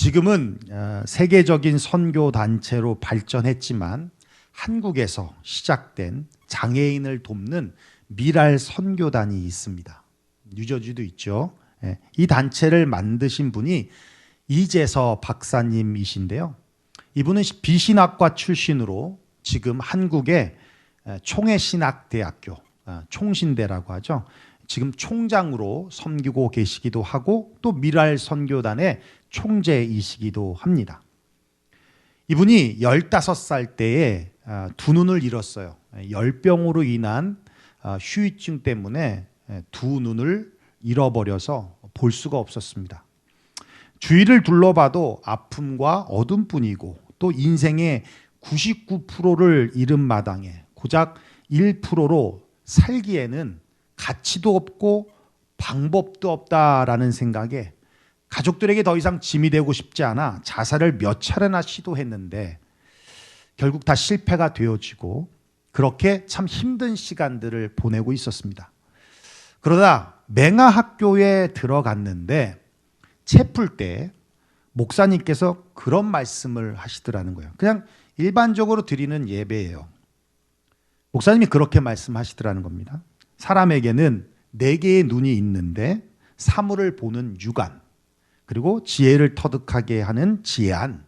어, 지금은 어, 세계적인 선교 단체로 발전했지만 한국에서 시작된 장애인을 돕는 미랄 선교단이 있습니다. 뉴저지도 있죠. 예, 이 단체를 만드신 분이 이재서 박사님이신데요. 이분은 비신학과 출신으로 지금 한국의 총회신학대학교, 아, 총신대라고 하죠. 지금 총장으로 섬기고 계시기도 하고 또 미랄 선교단의 총재이시기도 합니다. 이분이 15살 때에 아, 두 눈을 잃었어요. 열병으로 인한 아, 휴유증 때문에 두 눈을 잃어버려서 볼 수가 없었습니다. 주위를 둘러봐도 아픔과 어둠뿐이고 또 인생의 99%를 잃은 마당에 고작 1%로 살기에는 가치도 없고 방법도 없다라는 생각에 가족들에게 더 이상 짐이 되고 싶지 않아 자살을 몇 차례나 시도했는데 결국 다 실패가 되어지고 그렇게 참 힘든 시간들을 보내고 있었습니다. 그러다 맹아 학교에 들어갔는데 채풀 때 목사님께서 그런 말씀을 하시더라는 거예요. 그냥 일반적으로 드리는 예배예요. 목사님이 그렇게 말씀하시더라는 겁니다. 사람에게는 네 개의 눈이 있는데 사물을 보는 육안, 그리고 지혜를 터득하게 하는 지혜안,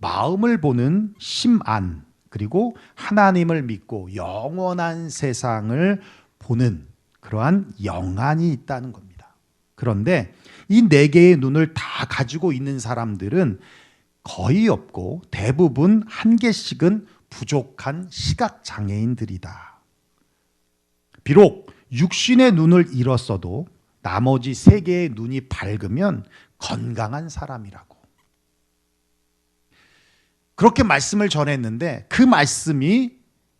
마음을 보는 심안, 그리고 하나님을 믿고 영원한 세상을 보는 그러한 영안이 있다는 겁니다. 그런데 이 네 개의 눈을 다 가지고 있는 사람들은 거의 없고 대부분 한 개씩은 부족한 시각 장애인들이다. 비록 육신의 눈을 잃었어도 나머지 세 개의 눈이 밝으면 건강한 사람이라고. 그렇게 말씀을 전했는데 그 말씀이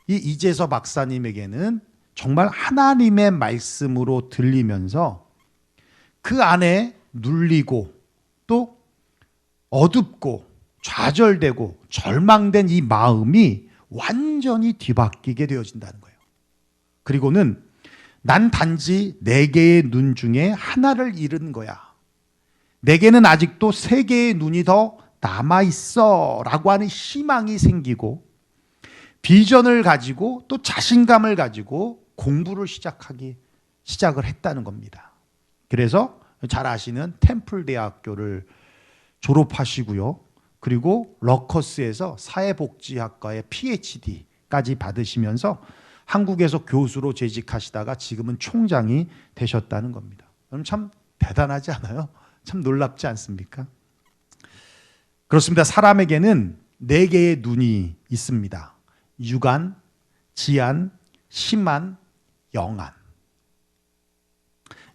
이 이재서 박사님에게는 정말 하나님의 말씀으로 들리면서 그 안에 눌리고 또 어둡고 좌절되고 절망된 이 마음이 완전히 뒤바뀌게 되어진다는 거예요. 그리고는 난 단지 네 개의 눈 중에 하나를 잃은 거야. 내게는 아직도 세 개의 눈이 더 남아 있어 라고 하는 희망이 생기고 비전을 가지고 또 자신감을 가지고 공부를 시작하기 시작을 했다는 겁니다. 그래서 잘 아시는 템플 대학교를 졸업하시고요. 그리고 러커스에서 사회복지학과의 PhD까지 받으시면서 한국에서 교수로 재직하시다가 지금은 총장이 되셨다는 겁니다. 그럼 참 대단하지 않아요? 참 놀랍지 않습니까? 그렇습니다. 사람에게는 네 개의 눈이 있습니다. 육안, 지안, 심안, 영안.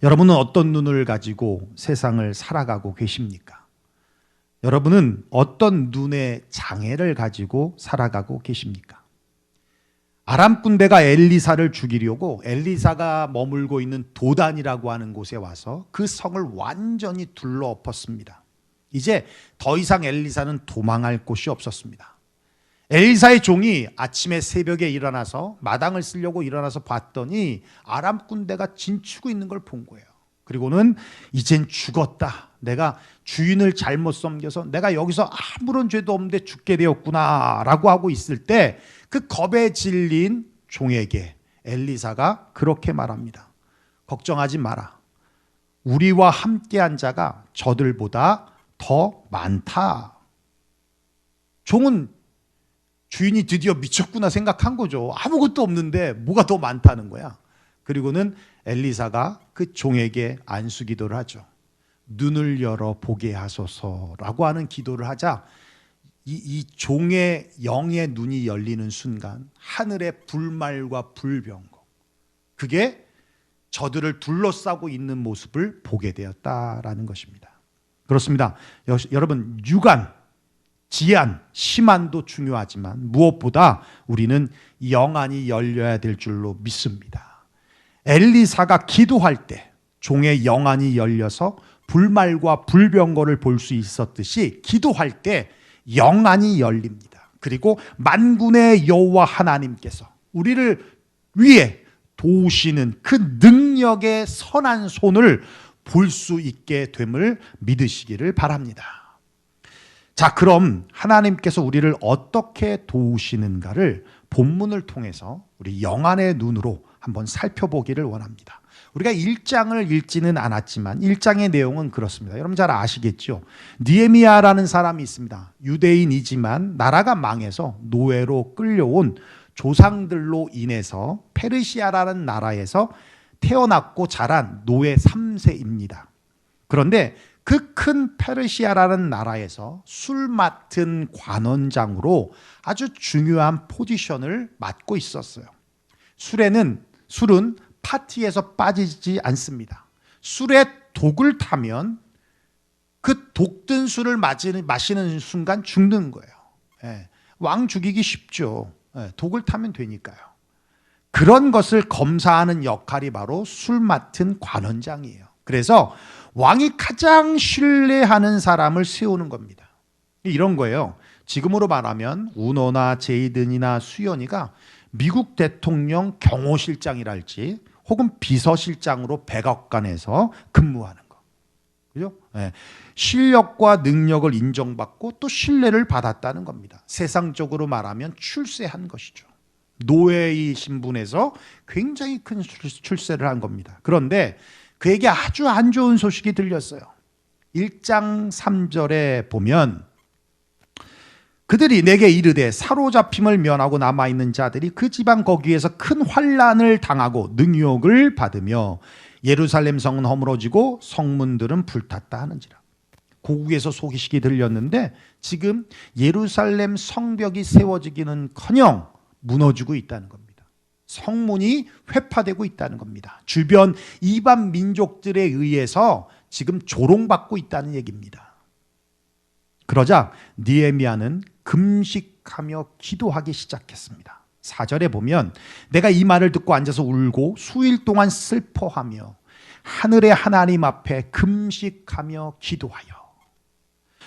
여러분은 어떤 눈을 가지고 세상을 살아가고 계십니까? 여러분은 어떤 눈의 장애를 가지고 살아가고 계십니까? 아람 군대가 엘리사를 죽이려고 엘리사가 머물고 있는 도단이라고 하는 곳에 와서 그 성을 완전히 둘러엎었습니다. 이제 더 이상 엘리사는 도망할 곳이 없었습니다. 엘리사의 종이 아침에 새벽에 일어나서 마당을 쓰려고 일어나서 봤더니 아람 군대가 진치고 있는 걸 본 거예요. 그리고는 이젠 죽었다. 내가 주인을 잘못 섬겨서 내가 여기서 아무런 죄도 없는데 죽게 되었구나라고 하고 있을 때 그 겁에 질린 종에게 엘리사가 그렇게 말합니다. 걱정하지 마라. 우리와 함께한 자가 저들보다 더 많다. 종은 주인이 드디어 미쳤구나 생각한 거죠. 아무것도 없는데 뭐가 더 많다는 거야. 그리고는 엘리사가 그 종에게 안수 기도를 하죠. 눈을 열어 보게 하소서라고 하는 기도를 하자 이, 이 종의 영의 눈이 열리는 순간 하늘의 불말과 불병거 그게 저들을 둘러싸고 있는 모습을 보게 되었다라는 것입니다. 그렇습니다. 여, 여러분 유관, 지안, 심안도 중요하지만 무엇보다 우리는 영안이 열려야 될 줄로 믿습니다. 엘리사가 기도할 때 종의 영안이 열려서 불말과 불병거를 볼 수 있었듯이 기도할 때 영안이 열립니다. 그리고 만군의 여호와 하나님께서 우리를 위해 도우시는 그 능력의 선한 손을 볼 수 있게 됨을 믿으시기를 바랍니다. 자, 그럼 하나님께서 우리를 어떻게 도우시는가를 본문을 통해서 우리 영안의 눈으로 한번 살펴보기를 원합니다. 우리가 1장을 읽지는 않았지만 1장의 내용은 그렇습니다. 여러분 잘 아시겠죠? 니에미아라는 사람이 있습니다. 유대인이지만 나라가 망해서 노예로 끌려온 조상들로 인해서 페르시아라는 나라에서 태어났고 자란 노예 3세입니다. 그런데 그 큰 페르시아라는 나라에서 술 맡은 관원장으로 아주 중요한 포지션을 맡고 있었어요. 술에는 술은 파티에서 빠지지 않습니다. 술에 독을 타면 그 독든 술을 마시는, 순간 죽는 거예요. 예, 왕 죽이기 쉽죠. 예, 독을 타면 되니까요. 그런 것을 검사하는 역할이 바로 술 맡은 관원장이에요. 그래서 왕이 가장 신뢰하는 사람을 세우는 겁니다. 이런 거예요. 지금으로 말하면 우노나 제이든이나 수연이가 미국 대통령 경호실장이랄지 혹은 비서실장으로 백악관에서 근무하는 거. 그죠? 예. 실력과 능력을 인정받고 또 신뢰를 받았다는 겁니다. 세상적으로 말하면 출세한 것이죠. 노예의 신분에서 굉장히 큰 출- 출세를 한 겁니다. 그런데 그에게 아주 안 좋은 소식이 들렸어요. 1장 3절에 보면 그들이 내게 이르되 사로잡힘을 면하고 남아 있는 자들이 그 지방 거기에서 큰 환란을 당하고 능욕을 받으며 예루살렘 성은 허물어지고 성문들은 불탔다 하는지라. 고국에서 소기식이 들렸는데 지금 예루살렘 성벽이 세워지기는커녕 무너지고 있다는 겁니다. 성문이 회파되고 있다는 겁니다. 주변 이반 민족들에 의해서 지금 조롱받고 있다는 얘기입니다. 그러자 니에미아는 금식하며 기도하기 시작했습니다. 4절에 보면 내가 이 말을 듣고 앉아서 울고 수일 동안 슬퍼하며 하늘의 하나님 앞에 금식하며 기도하여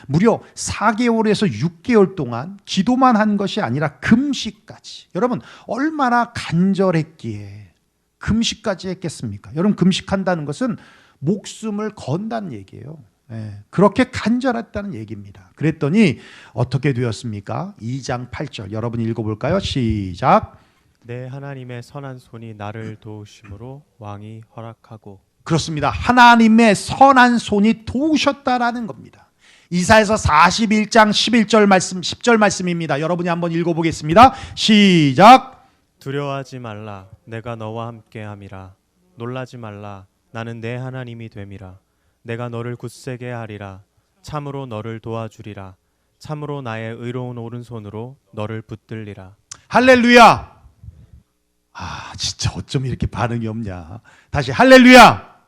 무려 4개월에서 6개월 동안 기도만 한 것이 아니라 금식까지. 여러분, 얼마나 간절했기에 금식까지 했겠습니까? 여러분, 금식한다는 것은 목숨을 건다는 얘기예요. 예, 그렇게 간절했다는 얘기입니다. 그랬더니 어떻게 되었습니까? 2장 8절. 여러분 읽어볼까요? 시작. 내 하나님의 선한 손이 나를 도우심으로 왕이 허락하고 그렇습니다. 하나님의 선한 손이 도우셨다라는 겁니다. 이사에서 41장 11절 말씀, 10절 말씀입니다. 여러분이 한번 읽어 보겠습니다. 시작. 두려워하지 말라 내가 너와 함께 함이라 놀라지 말라 나는 내 하나님이 됨이라 내가 너를 굳세게 하리라 참으로 너를 도와주리라 참으로 나의 의로운 오른손으로 너를 붙들리라 할렐루야. 아, 진짜 어쩜 이렇게 반응이 없냐. 다시 할렐루야.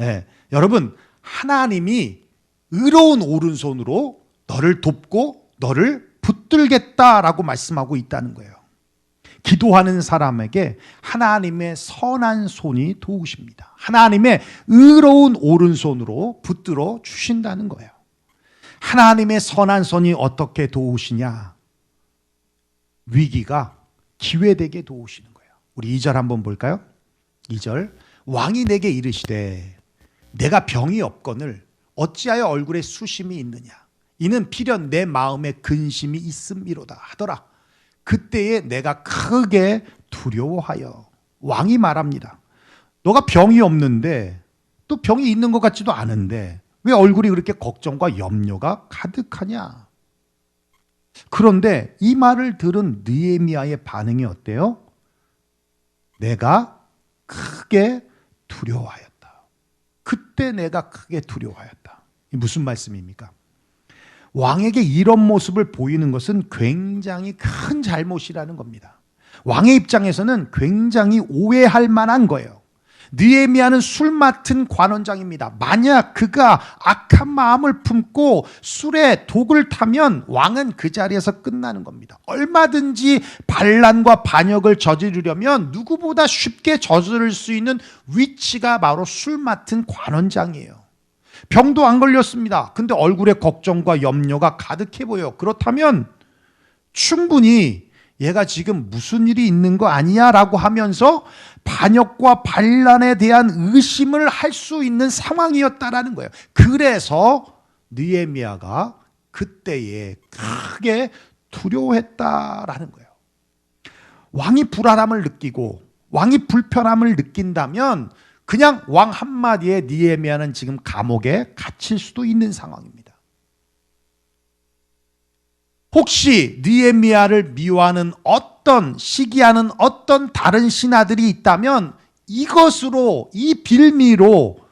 예, 여러분, 하나님이 의로운 오른손으로 너를 돕고 너를 붙들겠다라고 말씀하고 있다는 거예요. 기도하는 사람에게 하나님의 선한 손이 도우십니다. 하나님의 의로운 오른손으로 붙들어 주신다는 거예요. 하나님의 선한 손이 어떻게 도우시냐? 위기가 기회되게 도우시는 거예요. 우리 2절 한번 볼까요? 2절 왕이 내게 이르시되 내가 병이 없거늘 어찌하여 얼굴에 수심이 있느냐 이는 필연 내 마음에 근심이 있음이로다 하더라 그때에 내가 크게 두려워하여 왕이 말합니다 너가 병이 없는데 또 병이 있는 것 같지도 않은데 왜 얼굴이 그렇게 걱정과 염려가 가득하냐 그런데 이 말을 들은 느에미아의 반응이 어때요? 내가 크게 두려워하였다. 그때 내가 크게 두려워하였다. 이 무슨 말씀입니까? 왕에게 이런 모습을 보이는 것은 굉장히 큰 잘못이라는 겁니다. 왕의 입장에서는 굉장히 오해할 만한 거예요. 느에미아는 술 맡은 관원장입니다. 만약 그가 악한 마음을 품고 술에 독을 타면 왕은 그 자리에서 끝나는 겁니다. 얼마든지 반란과 반역을 저지르려면 누구보다 쉽게 저지를 수 있는 위치가 바로 술 맡은 관원장이에요. 병도 안 걸렸습니다. 근데 얼굴에 걱정과 염려가 가득해 보여. 그렇다면 충분히 얘가 지금 무슨 일이 있는 거 아니야? 라고 하면서 반역과 반란에 대한 의심을 할 수 있는 상황이었다라는 거예요. 그래서 느에미아가 그때에 크게 두려워했다라는 거예요. 왕이 불안함을 느끼고 왕이 불편함을 느낀다면 그냥 왕 한마디에 니에미아는 지금 감옥에 갇힐 수도 있는 상황입니다. 혹시 니에미아를 미워하는 어떤 시기하는 어떤 다른 신하들이 있다면 이것으로 이 빌미로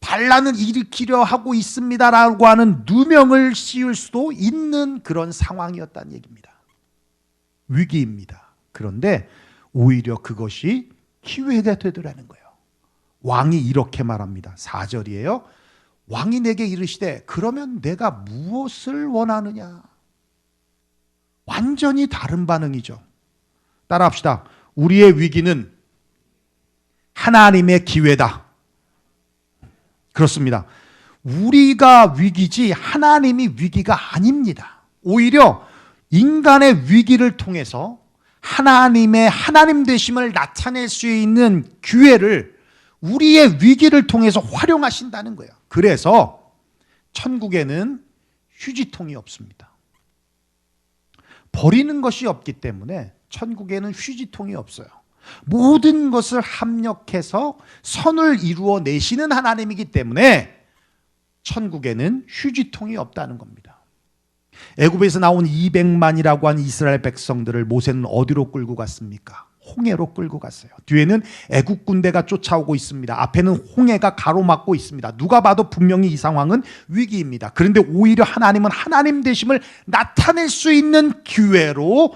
반란을 일으키려 하고 있습니다라고 하는 누명을 씌울 수도 있는 그런 상황이었다는 얘기입니다. 위기입니다. 그런데 오히려 그것이 기회가 되더라는 거예요. 왕이 이렇게 말합니다. 4절이에요. 왕이 내게 이르시되 그러면 내가 무엇을 원하느냐? 완전히 다른 반응이죠. 따라합시다. 우리의 위기는 하나님의 기회다. 그렇습니다. 우리가 위기지 하나님이 위기가 아닙니다. 오히려 인간의 위기를 통해서 하나님의 하나님 되심을 나타낼 수 있는 기회를 우리의 위기를 통해서 활용하신다는 거예요. 그래서 천국에는 휴지통이 없습니다. 버리는 것이 없기 때문에 천국에는 휴지통이 없어요. 모든 것을 합력해서 선을 이루어 내시는 하나님이기 때문에 천국에는 휴지통이 없다는 겁니다. 애굽에서 나온 200만이라고 한 이스라엘 백성들을 모세는 어디로 끌고 갔습니까? 홍해로 끌고 갔어요. 뒤에는 애국 군대가 쫓아오고 있습니다. 앞에는 홍해가 가로막고 있습니다. 누가 봐도 분명히 이 상황은 위기입니다. 그런데 오히려 하나님은 하나님 되심을 나타낼 수 있는 기회로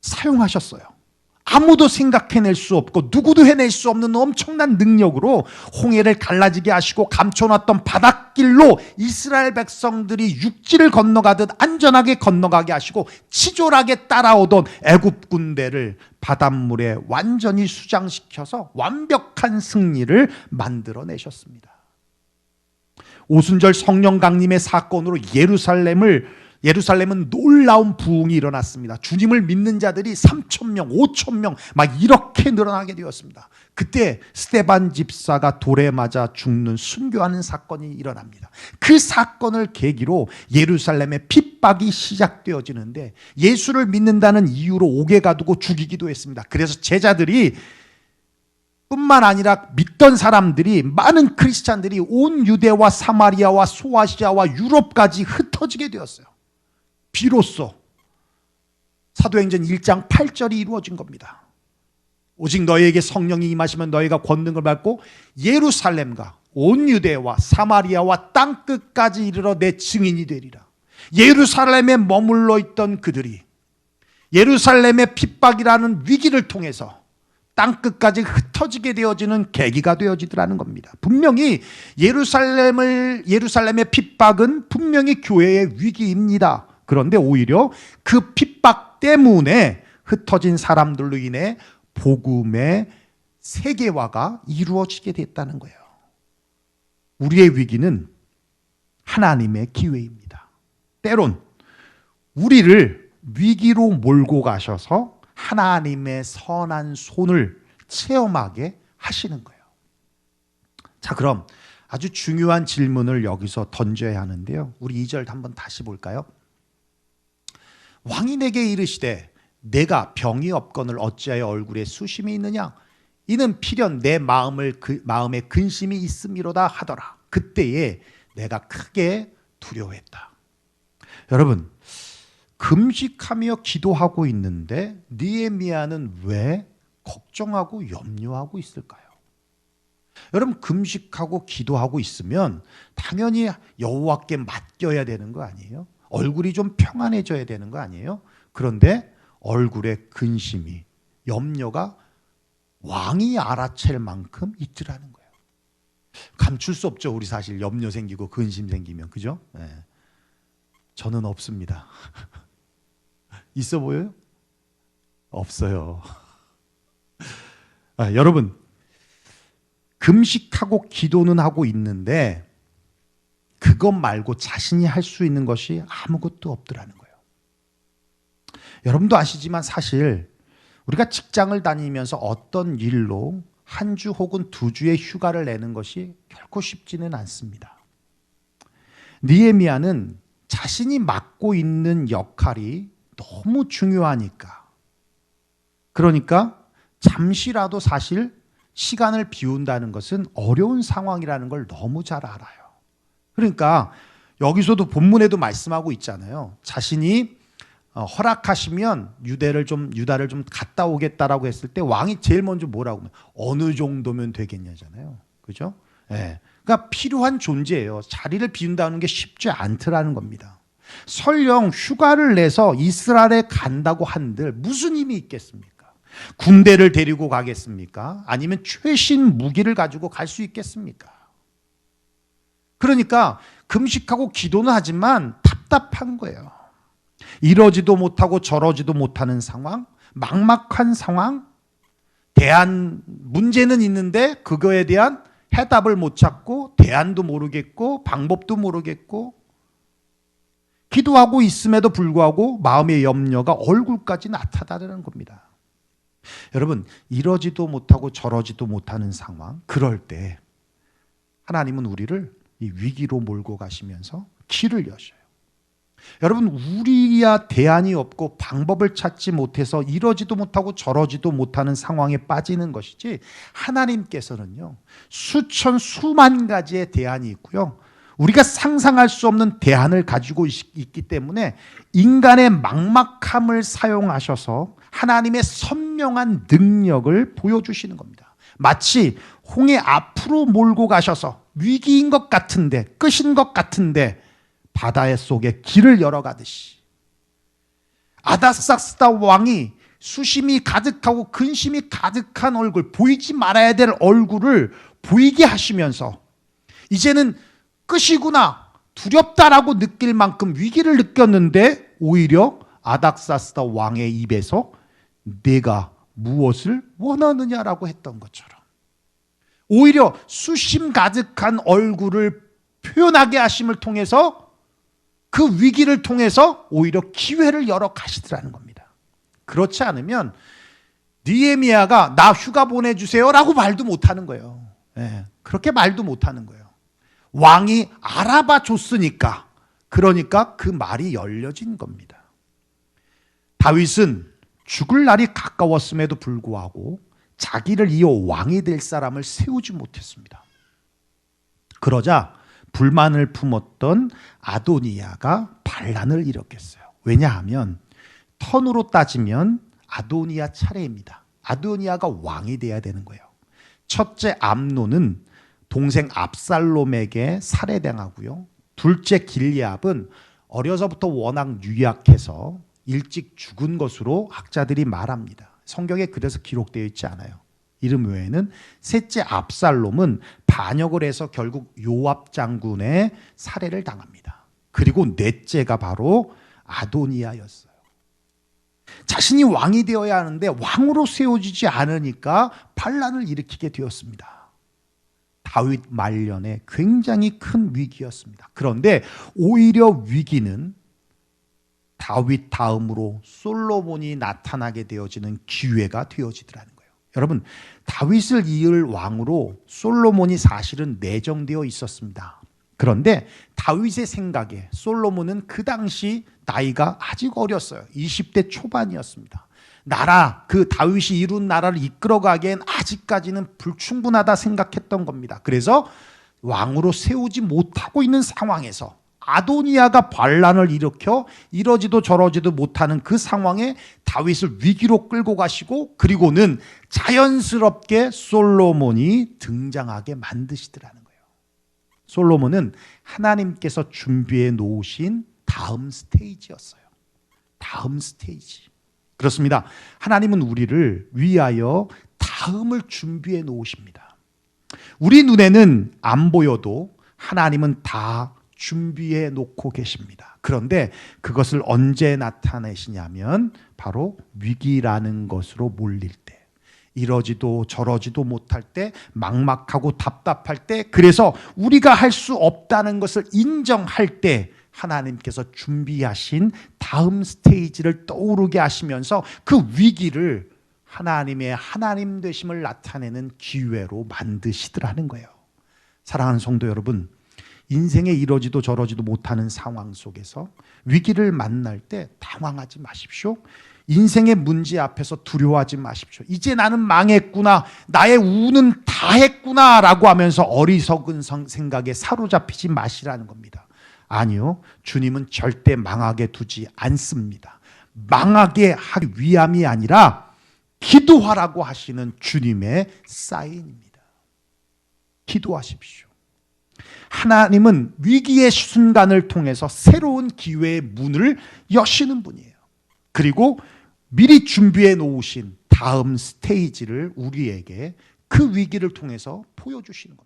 사용하셨어요. 아무도 생각해낼 수 없고 누구도 해낼 수 없는 엄청난 능력으로 홍해를 갈라지게 하시고 감춰놨던 바닷길로 이스라엘 백성들이 육지를 건너가듯 안전하게 건너가게 하시고 치졸하게 따라오던 애굽 군대를 바닷물에 완전히 수장시켜서 완벽한 승리를 만들어내셨습니다. 오순절 성령 강림의 사건으로 예루살렘을 예루살렘은 놀라운 부흥이 일어났습니다. 주님을 믿는 자들이 3천 명, 5천 명 막 이렇게 늘어나게 되었습니다. 그때 스테반 집사가 돌에 맞아 죽는 순교하는 사건이 일어납니다. 그 사건을 계기로 예루살렘의 핍박이 시작되어지는데 예수를 믿는다는 이유로 옥에 가두고 죽이기도 했습니다. 그래서 제자들이 뿐만 아니라 믿던 사람들이 많은 크리스찬들이 온 유대와 사마리아와 소아시아와 유럽까지 흩어지게 되었어요. 비로소 사도행전 1장 8절이 이루어진 겁니다. 오직 너희에게 성령이 임하시면 너희가 권능을 받고 예루살렘과 온 유대와 사마리아와 땅 끝까지 이르러 내 증인이 되리라. 예루살렘에 머물러 있던 그들이 예루살렘의 핍박이라는 위기를 통해서 땅 끝까지 흩어지게 되어지는 계기가 되어지더라는 겁니다. 분명히 예루살렘을 예루살렘의 핍박은 분명히 교회의 위기입니다. 그런데 오히려 그 핍박 때문에 흩어진 사람들로 인해 복음의 세계화가 이루어지게 됐다는 거예요. 우리의 위기는 하나님의 기회입니다. 때론 우리를 위기로 몰고 가셔서 하나님의 선한 손을 체험하게 하시는 거예요. 자, 그럼 아주 중요한 질문을 여기서 던져야 하는데요. 우리 2절 한번 다시 볼까요? 왕이 내게 이르시되 내가 병이 없건을 어찌하여 얼굴에 수심이 있느냐 이는 필연 내 마음을 그 마음에 근심이 있음이로다 하더라 그때에 내가 크게 두려워했다 여러분 금식하며 기도하고 있는데 니에미아는 왜 걱정하고 염려하고 있을까요? 여러분 금식하고 기도하고 있으면 당연히 여호와께 맡겨야 되는 거 아니에요? 얼굴이 좀 평안해져야 되는 거 아니에요? 그런데 얼굴에 근심이 염려가 왕이 알아챌 만큼 있더라는 거예요. 감출 수 없죠. 우리 사실 염려 생기고 근심 생기면 그죠? 네. 저는 없습니다. 있어 보여요? 없어요. 아, 여러분 금식하고 기도는 하고 있는데 그것 말고 자신이 할 수 있는 것이 아무것도 없더라는 거예요. 여러분도 아시지만 사실 우리가 직장을 다니면서 어떤 일로 한 주 혹은 두 주의 휴가를 내는 것이 결코 쉽지는 않습니다. 니에미아는 자신이 맡고 있는 역할이 너무 중요하니까 그러니까 잠시라도 사실 시간을 비운다는 것은 어려운 상황이라는 걸 너무 잘 알아요. 그러니까 여기서도 본문에도 말씀하고 있잖아요. 자신이 어, 허락하시면 유대를 좀 유다를 좀 갔다 오겠다라고 했을 때 왕이 제일 먼저 뭐라고 하면 어느 정도면 되겠냐잖아요. 그죠? 예. 그러니까 필요한 존재예요. 자리를 비운다는 게 쉽지 않더라는 겁니다. 설령 휴가를 내서 이스라엘에 간다고 한들 무슨 힘이 있겠습니까? 군대를 데리고 가겠습니까? 아니면 최신 무기를 가지고 갈 수 있겠습니까? 그러니까 금식하고 기도는 하지만 답답한 거예요. 이러지도 못하고 저러지도 못하는 상황, 막막한 상황, 대안 문제는 있는데 그거에 대한 해답을 못 찾고 대안도 모르겠고 방법도 모르겠고 기도하고 있음에도 불구하고 마음의 염려가 얼굴까지 나타나는 겁니다. 여러분, 이러지도 못하고 저러지도 못하는 상황, 그럴 때 하나님은 우리를 이 위기로 몰고 가시면서 길을 여셔요. 여러분, 우리야 대안이 없고 방법을 찾지 못해서 이러지도 못하고 저러지도 못하는 상황에 빠지는 것이지 하나님께서는요, 수천, 수만 가지의 대안이 있고요. 우리가 상상할 수 없는 대안을 가지고 있- 있기 때문에 인간의 막막함을 사용하셔서 하나님의 선명한 능력을 보여주시는 겁니다. 마치 홍해 앞으로 몰고 가셔서 위기인 것 같은데, 끝인 것 같은데, 바다의 속에 길을 열어가듯이. 아다삭스다 왕이 수심이 가득하고 근심이 가득한 얼굴, 보이지 말아야 될 얼굴을 보이게 하시면서 이제는 끝이구나, 두렵다라고 느낄 만큼 위기를 느꼈는데 오히려 아닥사스다 왕의 입에서 내가 무엇을 원하느냐라고 했던 것처럼 오히려 수심 가득한 얼굴을 표현하게 하심을 통해서 그 위기를 통해서 오히려 기회를 열어 가시더라는 겁니다. 그렇지 않으면 니에미아가 나 휴가 보내주세요라고 말도 못하는 거예요. 예, 그렇게 말도 못하는 거예요. 왕이 알아봐 줬으니까 그러니까 그 말이 열려진 겁니다. 다윗은 죽을 날이 가까웠음에도 불구하고 자기를 이어 왕이 될 사람을 세우지 못했습니다. 그러자 불만을 품었던 아도니아가 반란을 일으켰어요. 왜냐하면 턴으로 따지면 아도니아 차례입니다. 아도니아가 왕이 돼야 되는 거예요. 첫째 암노는 동생 압살롬에게 살해당하고요. 둘째 길리압은 어려서부터 워낙 유약해서 일찍 죽은 것으로 학자들이 말합니다. 성경에 그래서 기록되어 있지 않아요. 이름 외에는 셋째 압살롬은 반역을 해서 결국 요압 장군의 살해를 당합니다. 그리고 넷째가 바로 아도니아였어요. 자신이 왕이 되어야 하는데 왕으로 세워지지 않으니까 반란을 일으키게 되었습니다. 다윗 말년에 굉장히 큰 위기였습니다. 그런데 오히려 위기는 다윗 다음으로 솔로몬이 나타나게 되어지는 기회가 되어지더라는 거예요. 여러분, 다윗을 이을 왕으로 솔로몬이 사실은 내정되어 있었습니다. 그런데 다윗의 생각에 솔로몬은 그 당시 나이가 아직 어렸어요. 20대 초반이었습니다. 나라, 그 다윗이 이룬 나라를 이끌어가기엔 아직까지는 불충분하다 생각했던 겁니다. 그래서 왕으로 세우지 못하고 있는 상황에서 아도니아가 반란을 일으켜 이러지도 저러지도 못하는 그 상황에 다윗을 위기로 끌고 가시고 그리고는 자연스럽게 솔로몬이 등장하게 만드시더라는 거예요. 솔로몬은 하나님께서 준비해 놓으신 다음 스테이지였어요. 다음 스테이지. 그렇습니다. 하나님은 우리를 위하여 다음을 준비해 놓으십니다. 우리 눈에는 안 보여도 하나님은 다 준비해 놓고 계십니다. 그런데 그것을 언제 나타내시냐면 바로 위기라는 것으로 몰릴 때. 이러지도 저러지도 못할 때, 막막하고 답답할 때, 그래서 우리가 할 수 없다는 것을 인정할 때, 하나님께서 준비하신 다음 스테이지를 떠오르게 하시면서 그 위기를 하나님의 하나님 되심을 나타내는 기회로 만드시더라는 거예요. 사랑하는 성도 여러분, 인생에 이러지도 저러지도 못하는 상황 속에서 위기를 만날 때 당황하지 마십시오. 인생의 문제 앞에서 두려워하지 마십시오. 이제 나는 망했구나. 나의 우는 다 했구나 라고 하면서 어리석은 성- 생각에 사로잡히지 마시라는 겁니다. 아니요. 주님은 절대 망하게 두지 않습니다. 망하게 하기 위함이 아니라 기도하라고 하시는 주님의 사인입니다. 기도하십시오. 하나님은 위기의 순간을 통해서 새로운 기회의 문을 여시는 분이에요. 그리고 미리 준비해 놓으신 다음 스테이지를 우리에게 그 위기를 통해서 보여주시는 겁니다.